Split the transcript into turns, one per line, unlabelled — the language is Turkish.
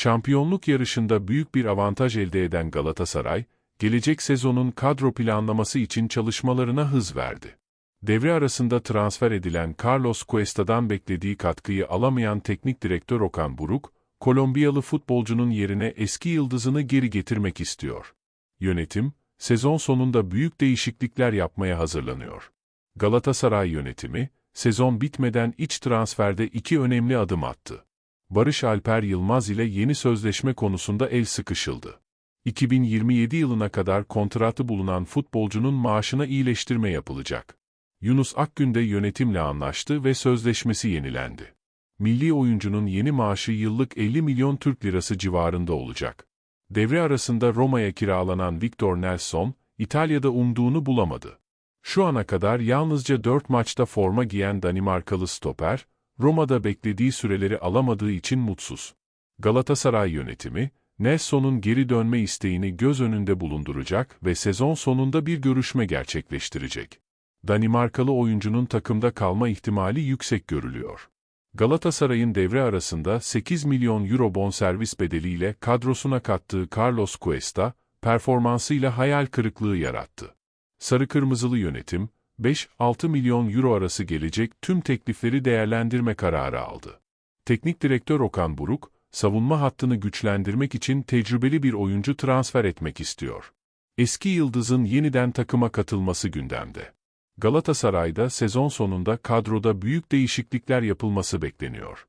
Şampiyonluk yarışında büyük bir avantaj elde eden Galatasaray, gelecek sezonun kadro planlaması için çalışmalarına hız verdi. Devre arasında transfer edilen Carlos Cuesta'dan beklediği katkıyı alamayan teknik direktör Okan Buruk, Kolombiyalı futbolcunun yerine eski yıldızını geri getirmek istiyor. Yönetim, sezon sonunda büyük değişiklikler yapmaya hazırlanıyor. Galatasaray yönetimi, sezon bitmeden iç transferde iki önemli adım attı. Barış Alper Yılmaz ile yeni sözleşme konusunda el sıkışıldı. 2027 yılına kadar kontratı bulunan futbolcunun maaşına iyileştirme yapılacak. Yunus Akgün de yönetimle anlaştı ve sözleşmesi yenilendi. Milli oyuncunun yeni maaşı yıllık 50 milyon Türk lirası civarında olacak. Devre arasında Roma'ya kiralanan Victor Nelson, İtalya'da umduğunu bulamadı. Şu ana kadar yalnızca 4 maçta forma giyen Danimarkalı stoper, Roma'da beklediği süreleri alamadığı için mutsuz. Galatasaray yönetimi, Nelson'un geri dönme isteğini göz önünde bulunduracak ve sezon sonunda bir görüşme gerçekleştirecek. Danimarkalı oyuncunun takımda kalma ihtimali yüksek görülüyor. Galatasaray'ın devre arasında 8 milyon euro bonservis bedeliyle kadrosuna kattığı Carlos Cuesta, performansıyla hayal kırıklığı yarattı. Sarı Kırmızılı yönetim, 5-6 milyon euro arası gelecek tüm teklifleri değerlendirme kararı aldı. Teknik direktör Okan Buruk, savunma hattını güçlendirmek için tecrübeli bir oyuncu transfer etmek istiyor. Eski yıldızın yeniden takıma katılması gündemde. Galatasaray'da sezon sonunda kadroda büyük değişiklikler yapılması bekleniyor.